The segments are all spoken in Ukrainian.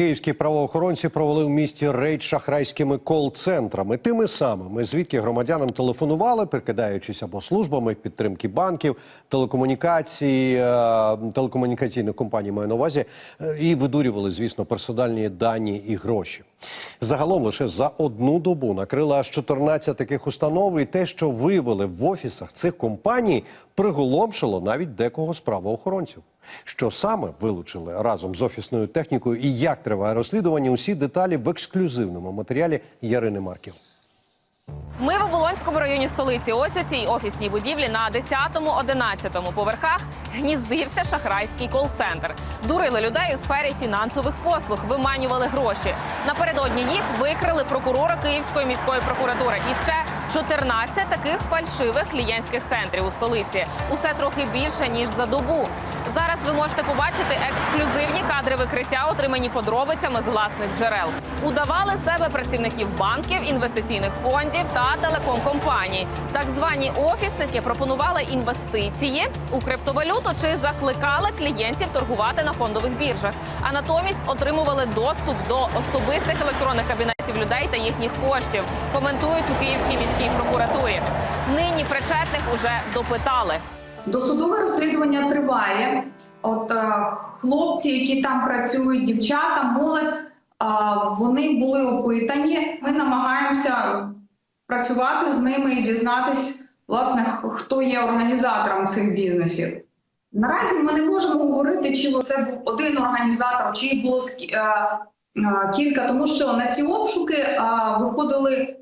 Київські правоохоронці провели в місті рейд шахрайськими кол-центрами, тими самими, звідки громадянам телефонували, прикидаючись або службами підтримки банків, телекомунікації, е, телекомунікаційних компаній маю на увазі, е, і видурювали, звісно, персональні дані і гроші. Загалом лише за одну добу накрили аж 14 таких установ, і те, що виявили в офісах цих компаній, приголомшило навіть декого з правоохоронців. Що саме вилучили разом з офісною технікою і як триває розслідування? Усі деталі в ексклюзивному матеріалі Ярини Марків. Ми в Оболонському районі столиці. Ось у цій офісній будівлі на 10-11 поверхах гніздився шахрайський кол-центр. Дурили людей у сфері фінансових послуг, виманювали гроші. Напередодні їх викрили прокурора Київської міської прокуратури. І ще 14 таких фальшивих клієнтських центрів у столиці. Усе трохи більше ніж за добу. Зараз ви можете побачити ексклюзивні кадри викриття, отримані подробицями з власних джерел. Удавали себе працівників банків, інвестиційних фондів та телеком-компаній. Так звані офісники пропонували інвестиції у криптовалюту чи закликали клієнтів торгувати на фондових біржах, а натомість отримували доступ до особистих електронних кабінетів людей та їхніх коштів. Коментують у Київській міській прокуратурі. Нині причетних уже допитали. Досудове розслідування триває. От е, хлопці, які там працюють, дівчата, молодь, е, вони були опитані. Ми намагаємося працювати з ними і дізнатись, власне, хто є організатором цих бізнесів. Наразі ми не можемо говорити, чи це був один організатор, чи було е, кілька, тому що на ці обшуки виходили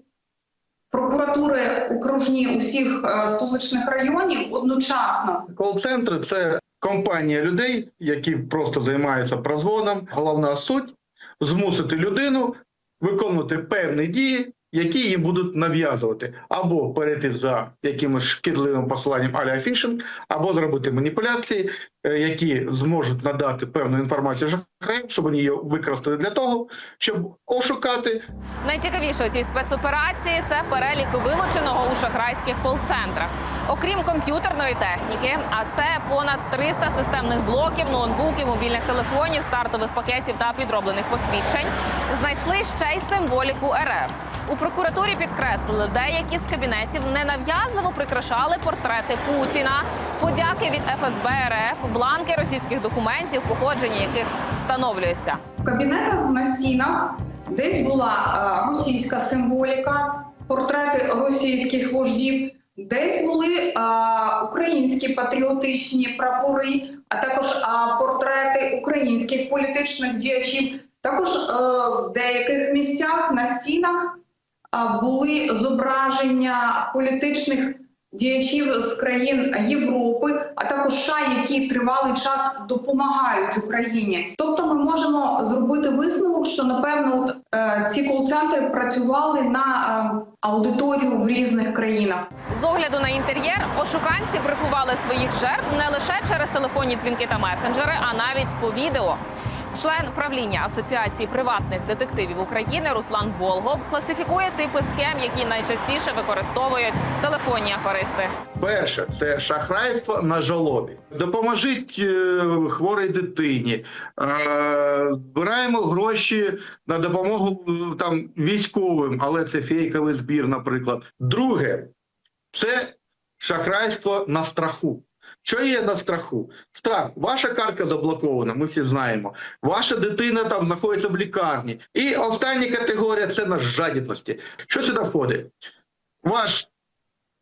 прокуратури окружні усіх е, столичних районів одночасно. Кол-центри це компанія людей, які просто займаються прозвоном. Головна суть змусити людину виконувати певні дії, які їм будуть нав'язувати, або перейти за якимось шкідливим посиланням аля фішинг, або зробити маніпуляції, які зможуть надати певну інформацію шахраям, щоб вони її використали для того, щоб ошукати Найцікавіше у цій спецоперації це перелік вилученого у шахрайських кол-центрах. Окрім комп'ютерної техніки, а це понад 300 системних блоків, ноутбуків, мобільних телефонів, стартових пакетів та підроблених посвідчень. Знайшли ще й символіку РФ. У прокуратурі підкреслили, деякі з кабінетів ненав'язливо прикрашали портрети Путіна, подяки від ФСБ РФ, бланки російських документів, походження яких встановлюється. В кабінетах на стінах десь була е, російська символіка, портрети російських вождів, десь були е, українські патріотичні прапори, а також е, портрети українських політичних діячів. Також в деяких місцях на стінах були зображення політичних діячів з країн Європи, а також США, які тривалий час допомагають Україні. Тобто, ми можемо зробити висновок, що напевно е, ці кол-центри працювали на е, аудиторію в різних країнах. З огляду на інтер'єр ошуканці приховали своїх жертв не лише через телефонні дзвінки та месенджери, а навіть по відео. Член правління Асоціації приватних детективів України Руслан Болгов класифікує типи схем, які найчастіше використовують телефонні аферисти. Перше це шахрайство на жалобі. Допоможіть е, хворій дитині. Е, збираємо гроші на допомогу е, там військовим, але це фейковий збір, наприклад. Друге це шахрайство на страху. Що є на страху? Страх, ваша картка заблокована, ми всі знаємо. Ваша дитина там знаходиться в лікарні. І остання категорія це на жадібності. Що сюди входить? Ваш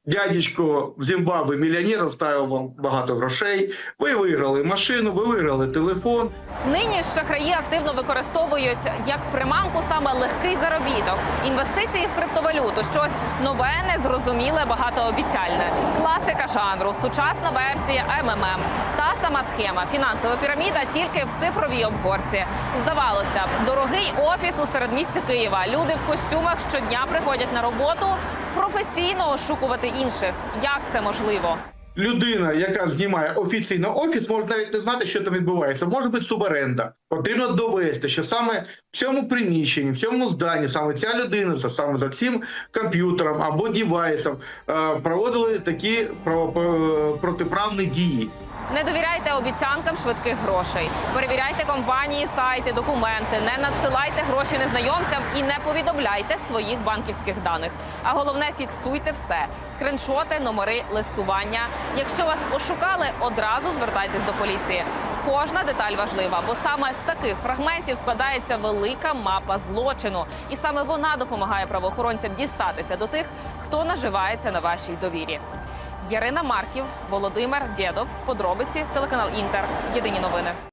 дядечко в Зімбабве мільйонер оставив вам багато грошей. Ви виграли машину, ви виграли телефон. Нині шахраї активно використовують як приманку саме легкий заробіток, інвестиції в криптовалюту, щось нове, незрозуміле, багатообіцяльне. Класика жанру, сучасна версія МММ. Та сама схема, фінансова піраміда тільки в цифровій обгорці. Здавалося б, дорогий офіс у середмісті Києва. Люди в костюмах щодня приходять на роботу професійно ошукувати інших. Як це можливо? Людина, яка знімає офіційно офіс, може навіть не знати, що там відбувається. Може бути суборенда. Потрібно довести, що саме в цьому приміщенні, в цьому зданні, саме ця людина, за саме за цим комп'ютером або дівайсом е, проводили такі е, протиправні дії. Не довіряйте обіцянкам швидких грошей. Перевіряйте компанії, сайти, документи. Не надсилайте гроші незнайомцям і не повідомляйте своїх банківських даних. А головне, фіксуйте все: скриншоти, номери, листування. Якщо вас ошукали, одразу звертайтесь до поліції. Кожна деталь важлива, бо саме з таких фрагментів складається велика мапа злочину, і саме вона допомагає правоохоронцям дістатися до тих, хто наживається на вашій довірі. Ярина Марків, Володимир Дєдов, подробиці, телеканал Інтер. Єдині новини.